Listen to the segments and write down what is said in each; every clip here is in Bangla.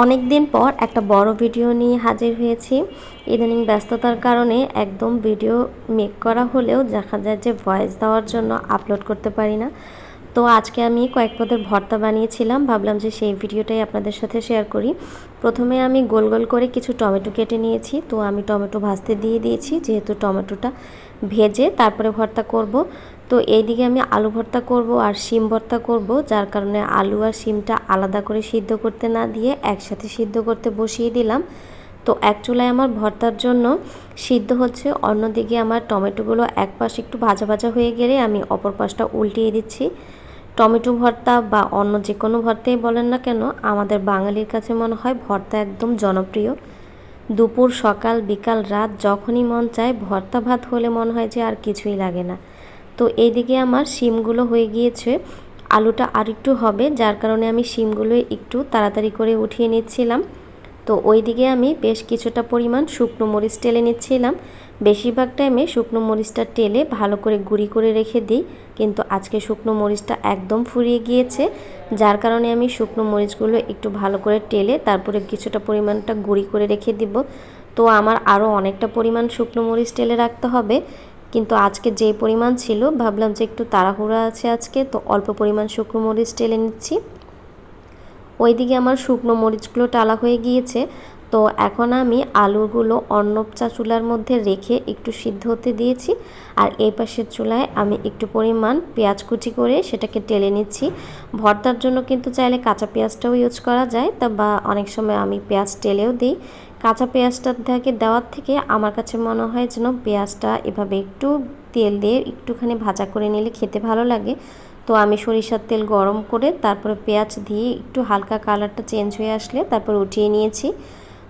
অনেক দিন পর একটা বড় ভিডিও নিয়ে হাজির হয়েছি। ইদানিং ব্যস্ততার কারণে একদম ভিডিও মেক করা হলেও দেখা যায় যে ভয়েস দেওয়ার জন্য আপলোড করতে পারি না। তো আজকে আমি কয়েক পদের ভর্তা বানিয়েছিলাম। ভাবলাম যে সেই ভিডিওটাই আপনাদের সাথে শেয়ার করি। প্রথমে আমি গোল গোল করে কিছু টমেটো কেটে নিয়েছি। তো আমি টমেটো ভাজতে দিয়ে দিয়েছি, যেহেতু টমেটোটা ভেজে তারপরে ভর্তা করব। তো এইদিকে আমি আলু ভর্তা করব আর শিম ভর্তা করব, যার কারণে আলু আর শিমটা আলাদা করে সিদ্ধ করতে না দিয়ে একসাথে সিদ্ধ করতে বসিয়ে দিলাম। তো এক চুলায় আমার ভর্তার জন্য সিদ্ধ হচ্ছে, অন্যদিকে আমার টমেটোগুলো এক পাশ একটু ভাজা ভাজা হয়ে গেলে আমি অপর পাশটা উল্টিয়ে দিচ্ছি। টমেটো ভর্তা বা অন্য যে কোনো ভর্তাই বলেন না কেন, আমাদের বাঙালির কাছে মনে হয় ভর্তা একদম জনপ্রিয়। দুপুর, সকাল, বিকাল, রাত, যখনই মন চায়, ভর্তা ভাত হলে মনে হয় যে আর কিছুই লাগে না। তো এইদিকে আমার শিমগুলো হয়ে গিয়েছে। আলুটা আর একটু হবে, যার কারণে আমি শিমগুলো একটু তাড়াতাড়ি করে উঠিয়ে নিচ্ছিলাম। তো ওই দিকে আমি বেশ কিছুটা পরিমাণ শুকনো মরিচ টেলে নিচ্ছিলাম। বেশিরভাগ টাইমে শুকনো মরিচটা টেলে ভালো করে গুঁড়ি করে রেখে দিই, কিন্তু আজকে শুকনো মরিচটা একদম ফুরিয়ে গিয়েছে। যার কারণে আমি শুকনো মরিচগুলো একটু ভালো করে টেলে তারপরে কিছুটা পরিমাণটা গুঁড়ি করে রেখে দিব। তো আমার আরও অনেকটা পরিমাণ শুকনো মরিচ টেলে রাখতে হবে। কিন্তু আজকে যে পরিমাণ ছিল, ভাবলাম যে একটু তাড়াহুড়া আছে আজকে, তো অল্প পরিমাণ শুকনো মরিচ টেলে নিচ্ছি। ওইদিকে আমার শুকনো মরিচগুলো টালা হয়ে গিয়েছে, তো এখন আমি আলুগুলো অন্য চা চুলার মধ্যে রেখে একটু সিদ্ধ হতে দিয়েছি, আর এই পাশের চুলায় আমি একটু পরিমাণ পেঁয়াজ কুচি করে সেটাকে টেলে নিচ্ছি। ভর্তার জন্য কিন্তু চাইলে কাঁচা পেঁয়াজটাও ইউজ করা যায়, তা বা অনেক সময় আমি পেঁয়াজ টেলেও দিই। কাঁচা পেঁয়াজটা দেওয়ার থেকে আমার কাছে মনে হয় যেন পেঁয়াজটা এভাবে একটু তেল দিয়ে একটুখানি ভাজা করে নিলে খেতে ভালো লাগে। তো আমি সরিষার তেল গরম করে তারপরে পেঁয়াজ দিয়ে একটু হালকা কালারটা চেঞ্জ হয়ে আসলে তারপর উঠিয়ে নিয়েছি।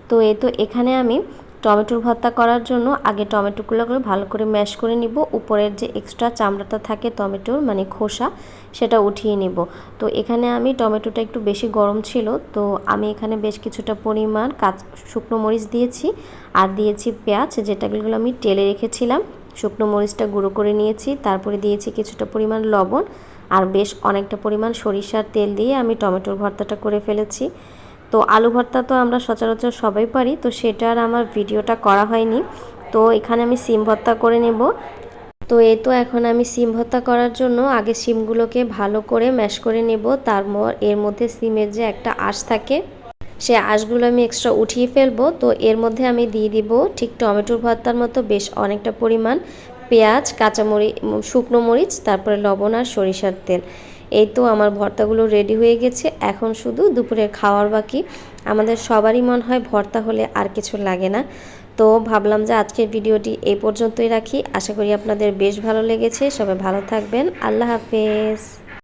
তো এ তো এখানে আমি টমেটোর ভর্তা করার জন্য আগে টমেটোগুলো ভালো করে ম্যাশ করে নিব। উপরের যে এক্সট্রা চামড়াটা থাকে টমেটোর মানে খোসা, সেটা উঠিয়ে নিব। তো এখানে আমি টমেটোটা একটু বেশি গরম ছিল, তো আমি এখানে বেশ কিছুটা পরিমাণ কাঁচ, শুকনো মরিচ দিয়েছি আর দিয়েছি পেঁয়াজ, যেটাগুলো আমি টেলে রেখেছিলাম। শুকনো মরিচটা গুঁড়ো করে নিয়েছি, তারপরে দিয়েছি কিছুটা পরিমাণ লবণ আর বেশ অনেকটা পরিমাণ সরিষার তেল দিয়ে আমি টমেটোর ভর্তাটা করে ফেলেছি। তো আলু ভর্তা তো আমরা সচরাচর সবাই পারি, তো সেটার আমার ভিডিওটা করা হয়নি। তো এখানে আমি সিম ভর্তা করে নেব। তো এ তো এখন আমি সিম ভর্তা করার জন্য আগে সিমগুলোকে ভালো করে ম্যাশ করে নেব, তারপর এর মধ্যে সিমের যে একটা আঁশ থাকে, সে আঁশগুলো আমি এক্সট্রা উঠিয়ে ফেলব। তো এর মধ্যে আমি দিয়ে দিব ঠিক টমেটোর ভর্তার মতো বেশ অনেকটা পরিমাণ পেঁয়াজ কাঁচামরিচ শুকনো মরিচ, তারপরে লবণ আর সরিষার তেল। এই তো আমার ভর্তাগুলো রেডি হয়ে গেছে। এখন শুধু দুপুরের খাওয়ার বাকি। আমাদের সবারই মন হয় ভর্তা হলে আর কিছু লাগে না। তো ভাবলাম যে আজকের ভিডিওটি এই পর্যন্তই রাখি। আশা করি আপনাদের বেশ ভালো লেগেছে। সবাই ভালো থাকবেন। আল্লাহ হাফেজ।